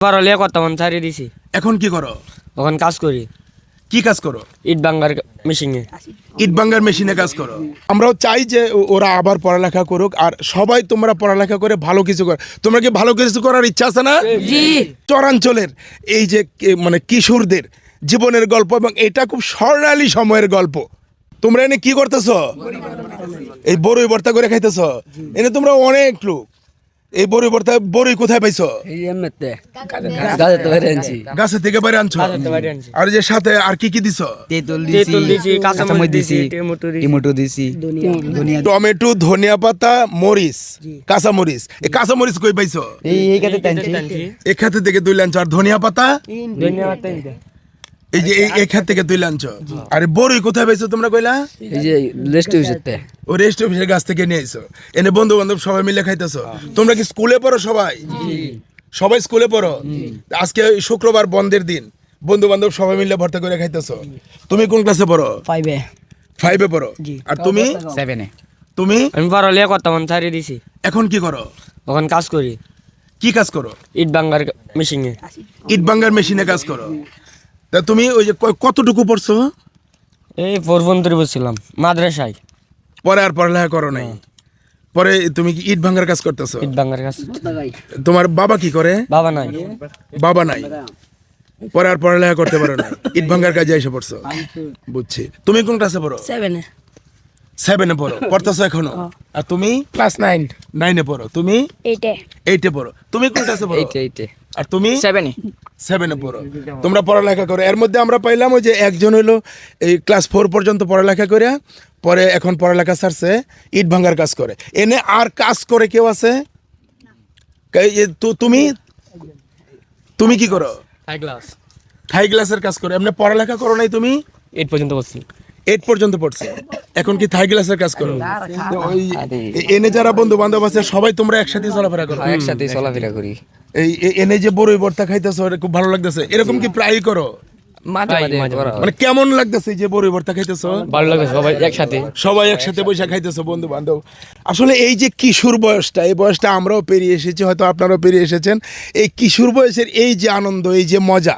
পড়ালিয়া করতাম ছাড়িয়ে দিছি। এখন কি করো? ওখানে কাজ করি। কি কাজ করো? ইট বাঙ্গার মেশিনে। ইট বাঙ্গার মেশিনে কাজ করো। আমরাও চাই যে ও- ওরা আবার পড়ালেখা করুক আর সবাই তোমরা পড়ালেখা করে ভালো কিছু কর তোমরা কি ভালো কিছু করার ইচ্ছা আছে না? জি। চরাঞ্চলের এই যে মানে কিশোরদের জীবনের গল্প এবং এটা খুব স্বর্ণালী সময়ের গল্প। তোমরা এনে কি করতেছ? এই বড়ই বর্তা করে খাইতেছ? এনে তোমরা অনেক লোক। এই বড়ই ভর্তা বড়ই কোথায় পাইছো? এই এমনিতে গাছে তো বেড়ে আনছি। গাছে থেকে বাইরে আনছো? আর যে সাথে আর কি কি দিছো? তেঁতুল তেঁতুল দিছি, কাঁচামরিচ দিছি, টমেটো দিছি। টমেটো ধনিয়া। টমেটো ধনিয়া পাতা মরিচ। কাঁচা মরিচ এই কাঁচা মরিচ কই পাইছো? এই খাতে থেকে তুই আনছো আর ধনিয়া পাতা? thank you। এই যে এই- এই খাত থেকে তুই আনছো আরে বড়ই কোথায় পাইছো তোমরা কইলা? এই যে রেস্ট হইছে ও রেস্ট অফিসের কাছ থেকে নিয়ে আইছো। এনে বন্ধু বান্ধব সবাই মিলে খাইতেছো। তোমরা কি স্কুলে পড়ো সবাই? সবাই স্কুলে পড়ো? আজকে ওই শুক্রবার বন্ধের দিন। বন্ধু বান্ধব সবাই মিলে ভর্তা করে খাইতেছো। তুমি কোন ক্লাসে পড়ো? পাইবে ফাইভে পড়ো? আর তুমি? সেভেনে তুমি? আমি পড়ালিয়া করতাম ছাড়িয়ে দিছি। এখন কি করো? ওখানে কাজ করি। কি কাজ করো? ইট বাঙ্গার মেশিনে ইট বাঙ্গার মেশিনে কাজ করো? তা তুমি ওই যে কতটুকু পড়ছো? এই পরবন্তরে বসছিলাম মাদ্রাসায়। পরে আর পড়ালেখা করো নাই? পরে তুমি কি ইট ভাঙ্গার কাজ করতেছো? ইট বাঙ্গার কাজ তোমার বাবা কি করে? বাবা নাই। বাবা নাই? পরে আর পড়ালেখা করতে পারো না ইট ভাঙ্গার কাজে এসে পড়ছো? বুঝছি। তুমি কোন ক্লাসে পড়ো? সেভেনে সেভেনে পড়ো। পড়তেছো এখনও? আর তুমি? ক্লাস নাইন নাইনে পড়ো। তুমি? এইটে এইটে পড়ো। তুমি কোন ক্লাসে পড়ো? এইটে এইটে আর তুমি? সেভেনে সেভেনে পড়ো। তোমরা পড়ালেখা করো। এর মধ্যে আমরা পাইলাম ওই যে একজন হইল এই ক্লাস ফোর পর্যন্ত পড়ালেখা করে পরে এখন পড়ালেখা ছাড়ছে ইট ভাঙার কাজ করে। এনে আর কাজ করে কেউ আছে? তুমি? তুমি কি করো? হাই ক্লাস হাই ক্লাসের কাজ করো। এমনি পড়ালেখা করো নাই তুমি? এইট পর্যন্ত বসছি এইট পর্যন্ত পড়ছে। এখন কি থাই গ্লাসের কাজ করো? ওই এনে যারা বন্ধু বান্ধব আছে সবাই তোমরা একসাথে চলাফেরা করো। একসাথে চলাফেরা করি। এই এনে যে বড়ই বর্তা খাইতেছো খুব ভালো লাগতেছে। এরকম কি প্রায়ই করো? মানে কেমন লাগতেছে যে বড়ই ভর্তা খাইতেছো? ভালো লাগে সবাই একসাথে। সবাই একসাথে বসে খাইতেছো বন্ধু বান্ধব আসলে এই যে কিশোর বয়সটা এই বয়সটা আমরাও পেরিয়ে এসেছি হয়তো আপনারাও পেরিয়ে এসেছেন। এই কিশোর বয়সের এই যে আনন্দ এই যে মজা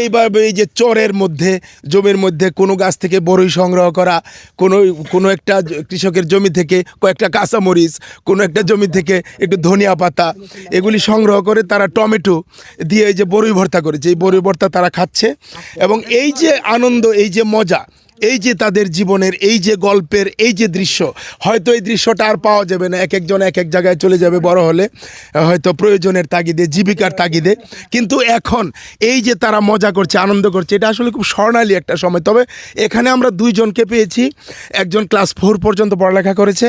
এইভাবে এই যে চরের মধ্যে জমির মধ্যে কোনো গাছ থেকে বড়ই সংগ্রহ করা কোনো কোনো একটা কৃষকের জমি থেকে কয়েকটা কাঁচামরিচ কোনো একটা জমি থেকে একটু ধনিয়া পাতা এগুলি সংগ্রহ করে তারা টমেটো দিয়ে এই যে বড়ই ভর্তা করেছে। এই বড়ই ভর্তা তারা খাচ্ছে। এবং এই যে আনন্দ, এই যে মজা, এই যে তাদের জীবনের, এই যে গল্পের, এই যে দৃশ্য, হয়তো এই দৃশ্যটা আর পাওয়া যাবে না। এক একজন এক এক জায়গায় চলে যাবে বড় হলে, হয়তো প্রয়োজনের তাগিদে, জীবিকার তাগিদে। কিন্তু এখন এই যে তারা মজা করছে, আনন্দ করছে, এটা আসলে খুব স্বর্ণালী একটা সময়। তবে এখানে আমরা দুইজনকে পেয়েছি। একজন ক্লাস ফোর পর্যন্ত পড়ালেখা করেছে।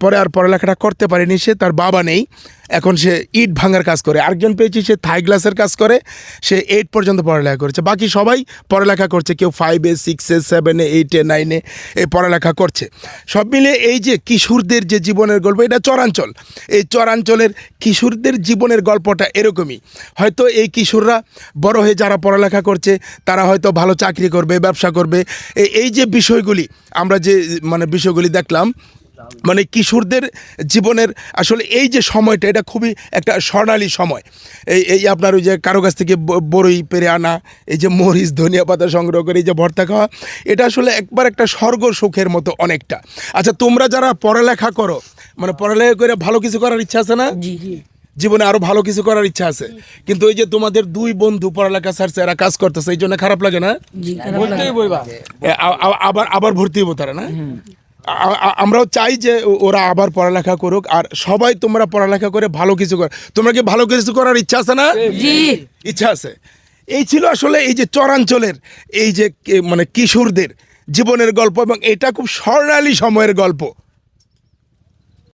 পরে আর পড়ালেখাটা করতে পারেনি সে, তার বাবা নেই। এখন সে ইট ভাঙার কাজ করে। আরেকজন পেয়েছি, সে থাই গ্লাসের কাজ করে। সে এইট পর্যন্ত পড়ালেখা করেছে। বাকি সবাই পড়ালেখা করছে। কেউ ফাইভে সিক্সে সেভেনে এইটে নাইনে এই পড়ালেখা করছে। সব মিলে এই যে কিশোরদের যে জীবনের গল্প, এটা চরাঞ্চল। এই চরাঞ্চলের কিশোরদের জীবনের গল্পটা এরকমই। হয়তো এই কিশোররা বড় হয়ে যারা পড়ালেখা করছে, তারা হয়তো ভালো চাকরি করবে, ব্যবসা করবে। এই যে বিষয়গুলি, আমরা যে মানে বিষয়গুলি দেখলাম মানে কিশোরদের জীবনের আসলে এই যে সময়টা এটা খুবই একটা স্বর্ণালী সময়। এই এই আপনার ওই যে কারও কাছ থেকে বড়ই পেরে আনা এই যে মরিচ ধনিয়া পাতা সংগ্রহ করে এই যে ভর্তা খাওয়া এটা আসলে একবার একটা স্বর্গ সুখের মতো অনেকটা। আচ্ছা তোমরা যারা পড়ালেখা করো মানে পড়ালেখা করে ভালো কিছু করার ইচ্ছা আছে না? জীবনে আরও ভালো কিছু করার ইচ্ছা আছে। কিন্তু এই যে তোমাদের দুই বন্ধু পড়ালেখা ছাড়ছে এরা কাজ করতেছে এই জন্য খারাপ লাগে না? আবার আবার ভর্তি হব তারা না? আমরাও চাই যে ওরা আবার পড়ালেখা করুক আর সবাই তোমরা পড়ালেখা করে ভালো কিছু কর তোমরা কি ভালো কিছু করার ইচ্ছা আছে না? ইচ্ছা আছে। এই ছিল আসলে এই যে চরাঞ্চলের এই যে মানে কিশোরদের জীবনের গল্প এবং এটা খুব স্বর্ণালী সময়ের গল্প।